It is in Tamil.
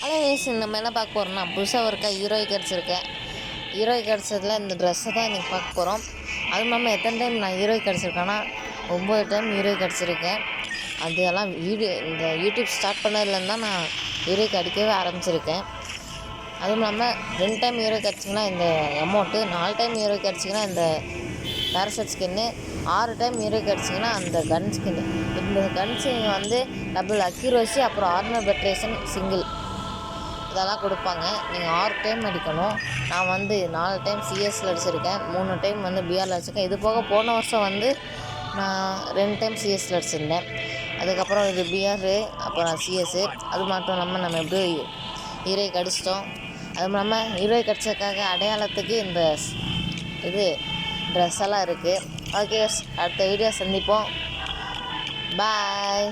ஹலோ ஏஸ் நம்ம என்ன பார்க்க போகிறோம்னா புதுசாக ஒருக்கா ஹீரோய் கிடச்சிருக்கேன் ஹீரோய் கிடச்சதில் இந்த ட்ரெஸ்ஸை தான் இன்றைக்கி பார்க்க போகிறோம் அதுவும் இல்லாமல் எத்தனை டைம் நான் ஹீரோய் கிடச்சிருக்கேன்னா ஒம்பது டைம் ஹீரோய் கிடச்சிருக்கேன். அதெல்லாம் வீடியோ இந்த யூடியூப் ஸ்டார்ட் பண்ணதுலேருந்து தான் நான் ஹீரோய்க்கு அடிக்கவே ஆரம்பிச்சிருக்கேன். அதுவும் இல்லாமல் ரெண்டு டைம் ஹீரோ கிடச்சிங்கன்னா இந்த அமௌண்ட்டு நாலு டைம் ஹீரோ கிடச்சிங்கன்னா இந்த பேரஷூட் ஸ்கின்னு ஆறு டைம் ஹீரோ கிடச்சிங்கன்னா அந்த கன் ஸ்கின்னு இந்த கன் ஸ்கின் வந்து டபுள் அக்யூரோசி அப்புறம் ஆர்னர் பெட்ரேஷன் சிங்கிள் அதெல்லாம் கொடுப்பாங்க. நீங்கள் ஆறு டைம் அடிக்கணும். நான் வந்து நாலு டைம் சிஎஸ்சில் அடிச்சிருக்கேன். மூணு டைம் வந்து பிஆரில் அடிச்சிருக்கேன். இது போக போன வருஷம் வந்து நான் ரெண்டு டைம் சிஎஸ்சில் அடிச்சிருந்தேன். அதுக்கப்புறம் இது பிஆர் அப்புறம் சிஎஸ்ஸு அது மட்டும் இல்லாமல் நம்ம எப்படி ஈரை கடிச்சிட்டோம். அதுவும் இல்லாமல் ஈரை கடிச்சதுக்காக அடையாளத்துக்கு இந்த இது ட்ரெஸ் எல்லாம் இருக்குது ஓகே அடுத்த வீடியோ சந்திப்போம். பாய்